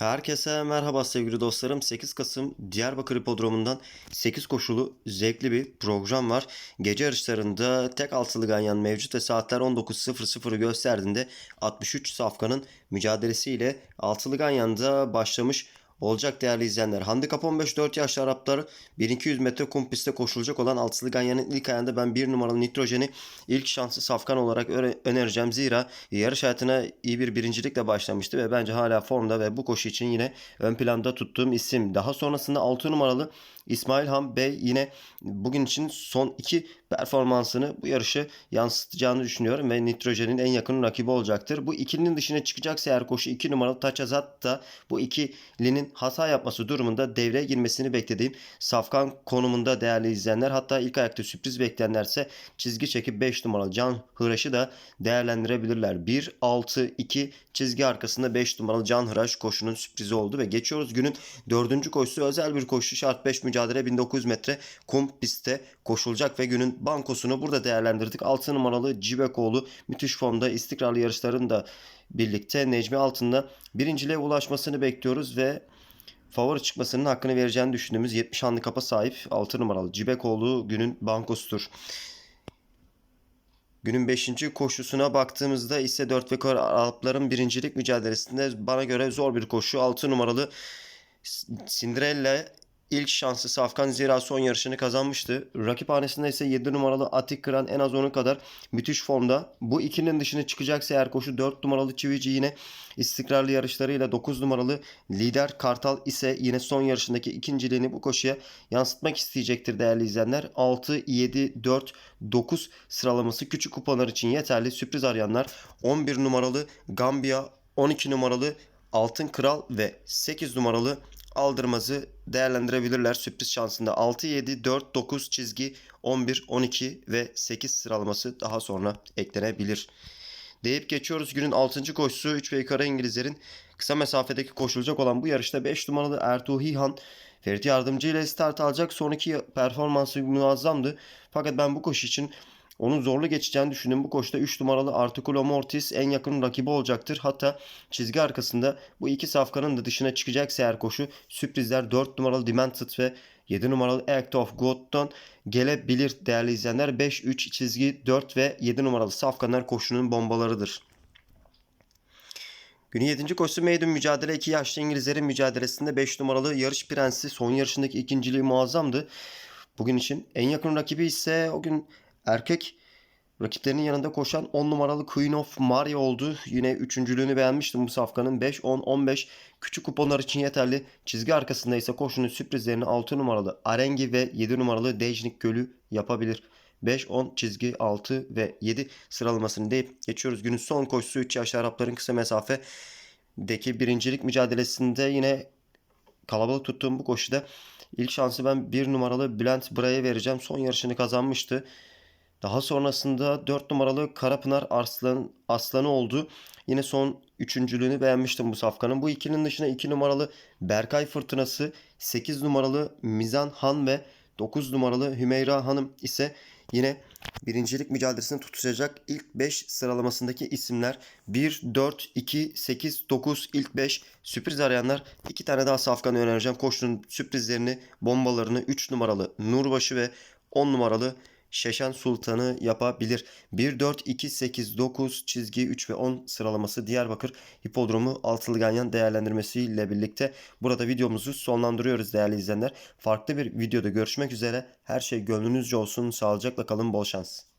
Herkese merhaba sevgili dostlarım. 8 Kasım Diyarbakır Hipodromu'ndan 8 koşulu zevkli bir program var. Gece yarışlarında tek altılı ganyan mevcut ve saatler 19.00'ı gösterdiğinde 63 safkanın mücadelesiyle altılı ganyanda başlamış olacak değerli izleyenler. Handikap 15 4 yaşlı Araplar 1200 metre kum pistte koşulacak olan altılı ganyanın ilk ayında ben 1 numaralı nitrojeni ilk şansı safkan olarak öne- önereceğim. Zira yarış hayatına iyi bir birincilikle başlamıştı ve bence hala formda ve bu koşu için yine ön planda tuttuğum isim. Daha sonrasında 6 numaralı İsmail Han Bey yine bugün için son iki performansını bu yarışı yansıtacağını düşünüyorum ve Nitrojen'in en yakın rakibi olacaktır. Bu ikilinin dışına çıkacaksa eğer koşu 2 numaralı Taçazat da bu ikilinin hata yapması durumunda devreye girmesini beklediğim Safkan konumunda değerli izleyenler. Hatta ilk ayakta sürpriz bekleyenlerse çizgi çekip 5 numaralı Can Hıraş'ı da değerlendirebilirler. 1, 6, 2 çizgi arkasında 5 numaralı Can Hıraş koşunun sürprizi oldu ve geçiyoruz günün dördüncü koşusu özel bir koşu şart 5 mücadele 1900 metre kum pistte koşulacak ve günün bankosunu burada değerlendirdik. 6 numaralı Cibekoğlu müthiş formda istikrarlı yarışların da birlikte Necmi Altın'da birinciliğe ulaşmasını bekliyoruz ve favori çıkmasının hakkını vereceğini düşündüğümüz 70 handikapa sahip 6 numaralı Cibekoğlu günün bankosudur. Günün 5. koşusuna baktığımızda ise 4 ve kar Arapların birincilik mücadelesinde bana göre zor bir koşu. 6 numaralı Cinderella ilk şansı Safkan zira son yarışını kazanmıştı. Rakip hanesinde ise 7 numaralı Atik Kıran en az onun kadar müthiş formda. Bu ikinin dışına çıkacaksa eğer koşu 4 numaralı Çivici yine istikrarlı yarışlarıyla 9 numaralı Lider Kartal ise yine son yarışındaki ikinciliğini bu koşuya yansıtmak isteyecektir değerli izleyenler. 6, 7, 4, 9 sıralaması küçük kuponlar için yeterli. Sürpriz arayanlar 11 numaralı Gambia, 12 numaralı Altın Kral ve 8 numaralı Aldırmaz'ı değerlendirebilirler sürpriz şansında. 6, 7, 4, 9 çizgi 11, 12 ve 8 sıralaması daha sonra eklenebilir. Deyip geçiyoruz günün 6. koşusu 3 ve yukarı İngilizlerin kısa mesafedeki koşulacak olan bu yarışta 5 numaralı Ertuğ Hihan Ferit Yardımcı ile start alacak. Sonraki performansı muazzamdı. Fakat ben bu koşu için onun zorlu geçeceğini düşündüm. Bu koşuda 3 numaralı Articulo Mortis en yakın rakibi olacaktır. Hatta çizgi arkasında bu iki safkanın da dışına çıkacaksa eğer koşu sürprizler 4 numaralı Demented ve 7 numaralı Act of God'dan gelebilir değerli izleyenler. 5, 3 çizgi 4 ve 7 numaralı safkanlar koşunun bombalarıdır. Günün 7. koşusu maiden mücadele 2 yaşlı İngilizlerin mücadelesinde 5 numaralı yarış prensi son yarışındaki ikinciliği muazzamdı. Bugün için en yakın rakibi ise o gün erkek rakiplerinin yanında koşan 10 numaralı Queen of Maria oldu. Yine üçüncülüğünü beğenmiştim bu safkanın. 5, 10, 15 küçük kuponlar için yeterli. Çizgi arkasında ise koşunun sürprizlerini 6 numaralı Arengi ve 7 numaralı Dejnik Gölü yapabilir. 5, 10 çizgi 6 ve 7 sıralamasını deyip geçiyoruz. Günün son koşusu 3 yaşlı Arapların kısa mesafedeki birincilik mücadelesinde yine kalabalık tuttuğum bu koşuda ilk şansı ben 1 numaralı Bülent Bra'ya vereceğim. Son yarışını kazanmıştı. Daha sonrasında 4 numaralı Karapınar Arslan, Aslanı oldu. Yine son üçüncülüğünü beğenmiştim bu safkanın. Bu ikinin dışında 2 numaralı Berkay Fırtınası, 8 numaralı Mizan Han ve 9 numaralı Hümeyra Hanım ise yine birincilik mücadelesini tutacak ilk 5 sıralamasındaki isimler 1, 4, 2, 8, 9 ilk 5 sürpriz arayanlar 2 tane daha safkanı önereceğim. Koşunun sürprizlerini, bombalarını 3 numaralı Nurbaşı ve 10 numaralı Şeşen Sultan'ı yapabilir. 1, 4, 2, 8, 9 çizgi 3 ve 10 sıralaması Diyarbakır Hipodromu altılı ganyan değerlendirmesiyle birlikte burada videomuzu sonlandırıyoruz değerli izleyenler. Farklı bir videoda görüşmek üzere. Her şey gönlünüzce olsun. Sağlıcakla kalın. Bol şans.